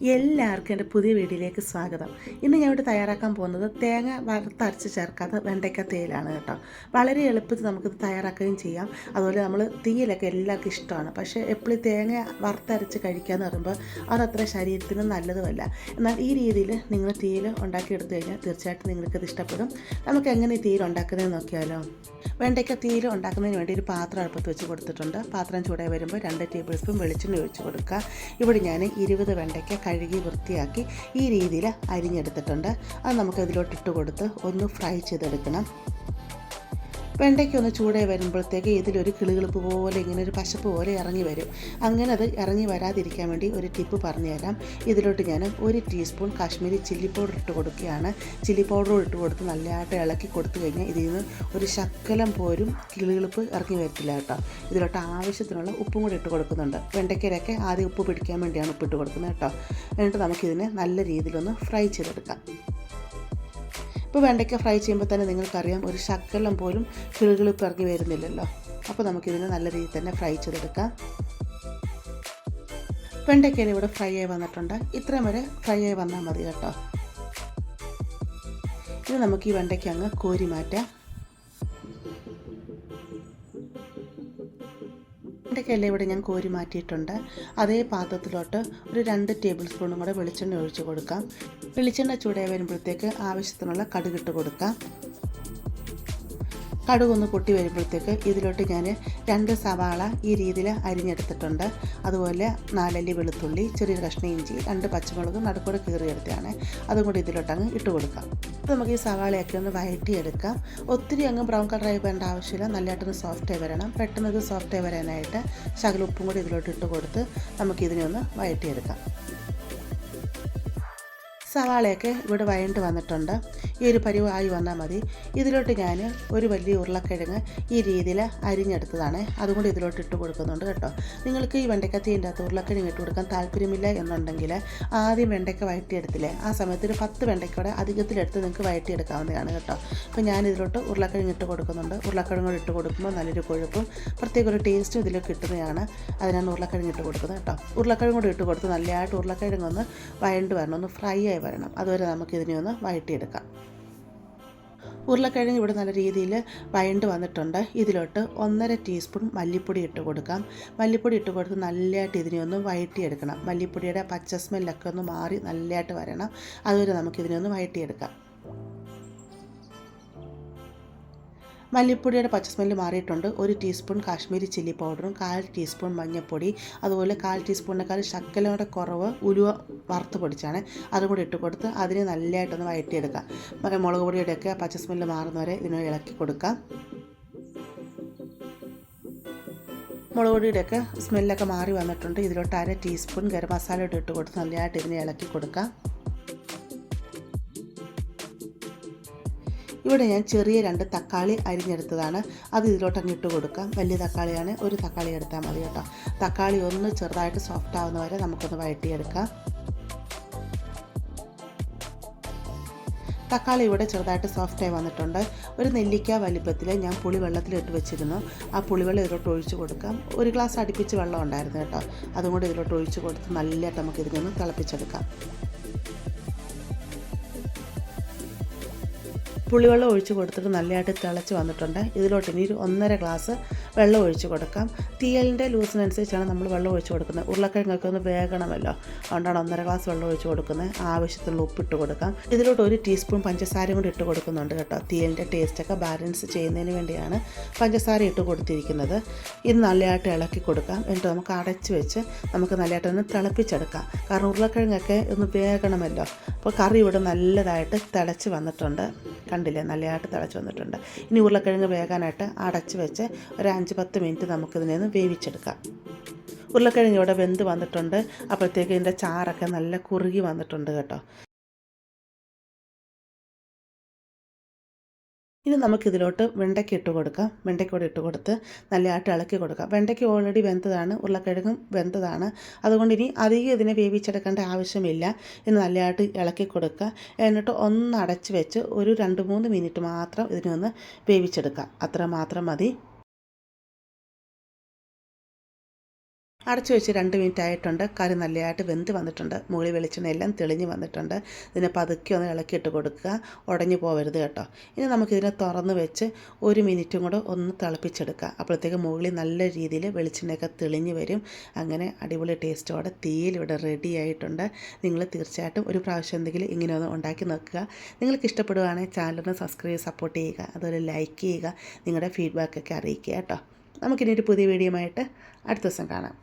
എല്ലാവർക്കും എന്റെ പുതിയ വീഡിയോയിലേക്ക് സ്വാഗതം. ഇന്ന് ഞാൻ ഇവിടെ തയ്യാറാക്കാൻ പോകുന്നത് തേങ്ങ വറുത്തരച്ച് ചേർക്കാത്ത വെണ്ടയ്ക്ക തേയിലാണ് കേട്ടോ. വളരെ എളുപ്പത്തിൽ നമുക്കിത് തയ്യാറാക്കുകയും ചെയ്യാം. അതുപോലെ നമ്മൾ തീയിലൊക്കെ എല്ലാവർക്കും ഇഷ്ടമാണ്. പക്ഷേ എപ്പോഴും തേങ്ങ വറുത്തരച്ച് കഴിക്കുക എന്ന് പറയുമ്പോൾ അതത്ര ശരീരത്തിന് നല്ലതുമല്ല. എന്നാൽ ഈ രീതിയിൽ നിങ്ങൾ തീയിൽ ഉണ്ടാക്കിയെടുത്തു കഴിഞ്ഞാൽ തീർച്ചയായിട്ടും നിങ്ങൾക്കത് ഇഷ്ടപ്പെടും. നമുക്ക് എങ്ങനെ തീയിൽ ഉണ്ടാക്കുന്നതെന്ന് നോക്കിയാലോ. വെണ്ടയ്ക്ക തീയിൽ ഉണ്ടാക്കുന്നതിന് വേണ്ടി ഒരു പാത്രം അടുപ്പത്ത് വെച്ച് കൊടുത്തിട്ടുണ്ട്. പാത്രം ചൂടായി വരുമ്പോൾ രണ്ട് ടേബിൾ സ്പൂൺ വെളിച്ചെണ്ണ ഒഴിച്ച് കൊടുക്കുക. ഇവിടെ ഞാൻ ഇരുപത് വെണ്ടയ്ക്ക കഴുകി വൃത്തിയാക്കി ഈ രീതിയിൽ അരിഞ്ഞെടുത്തിട്ടുണ്ട്. അത് നമുക്ക് ഇതിലോട്ട് ഇട്ട് കൊടുത്ത് ഒന്ന് ഫ്രൈ ചെയ്തെടുക്കണം. വെണ്ടയ്ക്ക് ഒന്ന് ചൂടായി വരുമ്പോഴത്തേക്ക് ഇതിലൊരു കിളികിളിപ്പ് പോലെ ഇങ്ങനെ ഒരു പശപ്പ് പോലെ ഇറങ്ങി വരും. അങ്ങനെ അത് ഇറങ്ങി വരാതിരിക്കാൻ വേണ്ടി ഒരു ടിപ്പ് പറഞ്ഞു തരാം ഇതിലോട്ട് ഞാൻ ഒരു ടീസ്പൂൺ കാശ്മീരി ചില്ലി പൗഡർ ഇട്ട് കൊടുക്കുകയാണ്. ചില്ലി പൗഡർ ഇട്ട് കൊടുത്ത് നല്ലതായിട്ട് ഇളക്കി കൊടുത്തു കഴിഞ്ഞാൽ ഇതിൽ നിന്ന് ഒരു ശക്കലം പോരും കിളികിളിപ്പ് ഇറങ്ങി വരത്തില്ല കേട്ടോ. ഇതിലോട്ട് ആവശ്യത്തിനുള്ള ഉപ്പും കൂടി ഇട്ട് കൊടുക്കുന്നുണ്ട്. വെണ്ടയ്ക്കരൊക്കെ ആദ്യം ഉപ്പ് പിടിക്കാൻ വേണ്ടിയാണ് ഉപ്പിട്ട് കൊടുക്കുന്നത് കേട്ടോ. എന്നിട്ട് നമുക്കിതിനെ നല്ല രീതിയിലൊന്ന് ഫ്രൈ ചെയ്തെടുക്കാം. ഇപ്പോൾ വെണ്ടയ്ക്ക ഫ്രൈ ചെയ്യുമ്പോൾ തന്നെ നിങ്ങൾക്കറിയാം ഒരു ശക്കലം പോലും കിളുകിളിപ്പ് ഇറങ്ങി വരുന്നില്ലല്ലോ. അപ്പോൾ നമുക്കിതിനെ നല്ല രീതിയിൽ തന്നെ ഫ്രൈ ചെയ്തെടുക്കാം. വെണ്ടയ്ക്കയിൽ ഇവിടെ ഫ്രൈ ആയി വന്നിട്ടുണ്ട്. ഇത്രയും വരെ ഫ്രൈ ആയി വന്നാൽ മതി കേട്ടോ. ഇത് നമുക്ക് ഈ വെണ്ടയ്ക്ക അങ്ങ് കോരി മാറ്റാം. വെണ്ടയ്ക്കയെല്ലാം ഇവിടെ ഞാൻ കോരി മാറ്റിയിട്ടുണ്ട്. അതേ പാത്രത്തിലോട്ട് ഒരു രണ്ട് ടേബിൾ സ്പൂണും കൂടെ വെളിച്ചെണ്ണ ഒഴിച്ച് കൊടുക്കാം. വെളിച്ചെണ്ണ ചൂടായി വരുമ്പോഴത്തേക്ക് ആവശ്യത്തിനുള്ള കടുകിട്ട് കൊടുക്കാം. കടുകൊന്ന് പൊട്ടി വരുമ്പോഴത്തേക്ക് ഇതിലോട്ട് ഞാൻ രണ്ട് സവാള ഈ രീതിയിൽ അരിഞ്ഞെടുത്തിട്ടുണ്ട്. അതുപോലെ നാലല്ലി വെളുത്തുള്ളി ചെറിയ കഷ്ണ ഇഞ്ചി രണ്ട് പച്ചമുളക് നടുക്കൂടെ കീറിയെടുത്താണ് അതും കൂടി ഇതിലോട്ട് അങ്ങ് ഇട്ട് കൊടുക്കാം. അപ്പോൾ നമുക്ക് ഈ സവാളയൊക്കെ ഒന്ന് വഴറ്റിയെടുക്കാം ഒത്തിരി അങ്ങ് ബ്രൗൺ കളറായി വേണ്ട ആവശ്യമില്ല. നല്ലതായിട്ടൊന്ന് സോഫ്റ്റായി വരണം. പെട്ടെന്ന് ഇത് സോഫ്റ്റായി വരാനായിട്ട് ശകല ഉപ്പും കൂടി ഇതിലോട്ട് ഇട്ട് കൊടുത്ത് നമുക്കിതിനെ ഒന്ന് വഴറ്റിയെടുക്കാം സവാളയൊക്കെ ഇവിടെ വഴണ്ട് വന്നിട്ടുണ്ട്. ഈ ഒരു പരിവായി വന്നാൽ മതി. ഇതിലോട്ട് ഞാൻ ഒരു വലിയ ഉരുളക്കിഴങ്ങ് ഈ രീതിയിൽ അരിഞ്ഞെടുത്തതാണ്. അതുകൊണ്ട് ഇതിലോട്ട് ഇട്ട് കൊടുക്കുന്നുണ്ട് കേട്ടോ. നിങ്ങൾക്ക് ഈ വെണ്ടക്കത്തിന്റെ അകത്ത് ഉരുളക്കിഴങ്ങ് ഇട്ട് കൊടുക്കാൻ താല്പര്യമില്ല എന്നുണ്ടെങ്കിൽ ആദ്യം വെണ്ടയ്ക്ക വഴറ്റിയെടുത്തില്ലേ ആ സമയത്ത് ഒരു പത്ത് വെണ്ടയ്ക്കയുടെ അധികത്തിലെടുത്ത് നിങ്ങൾക്ക് വഴറ്റിയെടുക്കാവുന്നതാണ് കേട്ടോ. അപ്പോൾ ഞാൻ ഇതിലോട്ട് ഉരുളക്കിഴങ്ങ് ഇട്ട് കൊടുക്കുന്നുണ്ട്. ഉരുളക്കിഴങ്ങ് ഇട്ട് കൊടുക്കുമ്പോൾ നല്ലൊരു കൊഴുപ്പും പ്രത്യേക ഒരു ടേസ്റ്റും ഇതിൽ കിട്ടുന്നതാണ്. അതിനാണ് ഉരുളക്കിഴങ്ങ് ഇട്ട് കൊടുക്കുന്നത് കേട്ടോ. ഉരുളക്കിഴങ്ങ് കൂടി ഇട്ട് കൊടുത്ത് നല്ലതായിട്ട് ഉരുളക്കിഴങ്ങ് ഒന്ന് വഴണ്ട് വരണം. ഒന്ന് ഫ്രൈ ആയി വരണം. അതുവരെ നമുക്കിതിനെ ഒന്ന് വഴട്ടിയെടുക്കാം ഉരുളക്കിഴങ്ങ് ഇവിടെ നല്ല രീതിയിൽ വയണ്ട് വന്നിട്ടുണ്ട്. ഇതിലോട്ട് ഒന്നര ടീസ്പൂൺ മല്ലിപ്പൊടി ഇട്ട് കൊടുക്കാം. മല്ലിപ്പൊടി ഇട്ട് കൊടുത്ത് നല്ലതായിട്ട് ഇതിനെ ഒന്ന് വഴറ്റിയെടുക്കണം. മല്ലിപ്പൊടിയുടെ പച്ച സ്മെല്ലൊക്കെ ഒന്ന് മാറി നല്ലതായിട്ട് വരണം. അതുവരെ നമുക്കിതിനെ ഒന്ന് വഴറ്റിയെടുക്കാം. മല്ലിപ്പൊടിയുടെ പച്ച സ്മെല്ല് മാറിയിട്ടുണ്ട്. ഒരു ടീസ്പൂൺ കാശ്മീരി ചില്ലി പൗഡറും കാൽ ടീസ്പൂൺ മഞ്ഞൾപ്പൊടി അതുപോലെ കാൽ ടീസ്പൂണിനേക്കാൾ ശക്കലയുടെ കുറവ് ഉലുവ വറുത്ത് പൊടിച്ചാണ്. അതും കൂടി ഇട്ട് കൊടുത്ത് അതിനെ നല്ലതായിട്ടൊന്ന് വഴറ്റിയെടുക്കാം മുളക് പൊടിയുടെയൊക്കെ പച്ച സ്മെല്ല് മാറുന്നവരെ ഇതിനെ ഇളക്കി കൊടുക്കാം. മുളക് പൊടിയുടെയൊക്കെ സ്മെല്ലൊക്കെ മാറി വന്നിട്ടുണ്ട്. ഇതിലോട്ട് അര ടീസ്പൂൺ ഗരം മസാല ഇട്ട് കൊടുത്ത് നല്ലതായിട്ട് ഇതിനെ ഇളക്കി കൊടുക്കാം. ഇവിടെ ഞാൻ ചെറിയ രണ്ട് തക്കാളി അരിഞ്ഞെടുത്തതാണ്. അത് ഇതിലോട്ട് അങ്ങ് ഇട്ട് കൊടുക്കാം. വലിയ തക്കാളിയാണ്. ഒരു തക്കാളി എടുത്താൽ മതി കേട്ടോ. തക്കാളി ഒന്ന് ചെറുതായിട്ട് സോഫ്റ്റ് ആവുന്ന വരെ നമുക്കൊന്ന് വഴറ്റിയെടുക്കാം. തക്കാളി ഇവിടെ ചെറുതായിട്ട് സോഫ്റ്റായി വന്നിട്ടുണ്ട്. ഒരു നെല്ലിക്ക വലിപ്പത്തിൽ ഞാൻ പുളി വെള്ളത്തിലിട്ട് വെച്ചിരുന്നു. ആ പുളിവെള്ളം ഇതിലോട്ട് ഒഴിച്ച് കൊടുക്കാം. ഒരു ഗ്ലാസ് അടുപ്പിച്ച് വെള്ളം ഉണ്ടായിരുന്നു കേട്ടോ. അതും കൂടി ഇതിലോട്ട് ഒഴിച്ച് കൊടുത്ത് നല്ലതായിട്ട് നമുക്ക് ഇതിനൊന്ന് തിളപ്പിച്ചെടുക്കാം. പുളിവെള്ളം ഒഴിച്ച് കൊടുത്തിട്ട് നല്ലതായിട്ട് തിളച്ച് വന്നിട്ടുണ്ട്. ഇതിലോട്ട് ഇനി ഒരു ഒന്നര ഗ്ലാസ് വെള്ളം ഒഴിച്ച് കൊടുക്കാം. തീയലിന്റെ ലൂസിനനുസരിച്ചാണ് നമ്മൾ വെള്ളം ഒഴിച്ച് കൊടുക്കുന്നത്. ഉരുളക്കിഴങ്ങൊക്കെ ഒന്ന് വേഗണമല്ലോ അതുകൊണ്ടാണ് ഒന്നര ഗ്ലാസ് വെള്ളം ഒഴിച്ച് കൊടുക്കുന്നത്. ആവശ്യത്തിനുള്ള ഉപ്പിട്ട് കൊടുക്കാം. ഇതിലോട്ട് ഒരു ടീസ്പൂൺ പഞ്ചസാരയും കൂടി ഇട്ട് കൊടുക്കുന്നുണ്ട് കേട്ടോ. തീയലിന്റെ ടേസ്റ്റൊക്കെ ബാലൻസ് ചെയ്യുന്നതിന് വേണ്ടിയാണ് പഞ്ചസാര ഇട്ട് കൊടുത്തിരിക്കുന്നത്. ഇത് നല്ലതായിട്ട് ഇളക്കി കൊടുക്കാം. എന്നിട്ട് നമുക്ക് അടച്ച് വെച്ച് നമുക്ക് നല്ലതായിട്ട് ഒന്ന് തിളപ്പിച്ചെടുക്കാം. കാരണം ഉരുളക്കിഴങ്ങൊക്കെ ഒന്ന് വേഗണമല്ലോ അപ്പോൾ കറി ഇവിടെ നല്ലതായിട്ട് തിളച്ച് വന്നിട്ടുണ്ട്. കണ്ടില്ലേ? നല്ലതായിട്ട് തിളച്ച് വന്നിട്ടുണ്ട്. ഇനി ഉരുളക്കിഴങ്ങ് വേകാനായിട്ട് അടച്ച് വെച്ച് ഒരു അഞ്ച് പത്ത് മിനിറ്റ് നമുക്കിതിനെ ഒന്ന് വേവിച്ചെടുക്കാം. ഉരുളക്കിഴങ്ങ് ഇവിടെ വെന്ത് വന്നിട്ടുണ്ട്. അപ്പോഴത്തേക്ക് ഇതിന്റെ ചാറൊക്കെ നല്ല കുറുകി വന്നിട്ടുണ്ട് കേട്ടോ. ഇനി നമുക്കിതിലോട്ട് വെണ്ടയ്ക്ക ഇട്ട് കൊടുക്കാം. വെണ്ടയ്ക്കൂടെ ഇട്ട് കൊടുത്ത് നല്ലതായിട്ട് ഇളക്കി കൊടുക്കാം. വെണ്ടയ്ക്ക ഓൾറെഡി വെന്തതാണ്. ഉരുളക്കിഴങ്ങും വെന്തതാണ്. അതുകൊണ്ട് ഇനി അധികം ഇതിനെ വേവിച്ചെടുക്കേണ്ട ആവശ്യമില്ല. ഇത് നല്ലതായിട്ട് ഇളക്കി കൊടുക്കുക. എന്നിട്ട് ഒന്ന് അടച്ച് വെച്ച് ഒരു രണ്ട് മൂന്ന് മിനിറ്റ് മാത്രം ഇതിനൊന്ന് വേവിച്ചെടുക്കാം അത്ര മാത്രം മതി. അടച്ചു വെച്ച് രണ്ട് മിനിറ്റ് ആയിട്ടുണ്ട്. കറി നല്ലതായിട്ട് വെന്ത് വന്നിട്ടുണ്ട്. മുകളിൽ വെളിച്ചെണ്ണ എല്ലാം തെളിഞ്ഞ് വന്നിട്ടുണ്ട്. ഇതിനെ പതുക്കെ ഒന്ന് ഇളക്കിയിട്ട് കൊടുക്കുക. ഉടഞ്ഞു പോകരുത് കേട്ടോ. ഇനി നമുക്കിതിനെ തുറന്ന് വെച്ച് ഒരു മിനിറ്റും കൂടെ ഒന്ന് തിളപ്പിച്ചെടുക്കുക. അപ്പോഴത്തേക്ക് മുകളിൽ നല്ല രീതിയിൽ വെളിച്ചെണ്ണയൊക്കെ തെളിഞ്ഞ് വരും. അങ്ങനെ അടിപൊളി ടേസ്റ്റോടെ തീയിൽ ഇവിടെ റെഡി ആയിട്ടുണ്ട്. നിങ്ങൾ തീർച്ചയായിട്ടും ഒരു പ്രാവശ്യം എന്തെങ്കിലും ഇങ്ങനെ ഒന്ന് ഉണ്ടാക്കി നോക്കുക. നിങ്ങൾക്ക് ഇഷ്ടപ്പെടുകയാണെങ്കിൽ ചാനലിന് സബ്സ്ക്രൈബ് സപ്പോർട്ട് ചെയ്യുക. അതുപോലെ ലൈക്ക് ചെയ്യുക. നിങ്ങളുടെ ഫീഡ്ബാക്കൊക്കെ അറിയിക്കുക കേട്ടോ. നമുക്കിനി ഒരു പുതിയ വീഡിയോ ആയിട്ട് അടുത്ത ദിവസം കാണാം.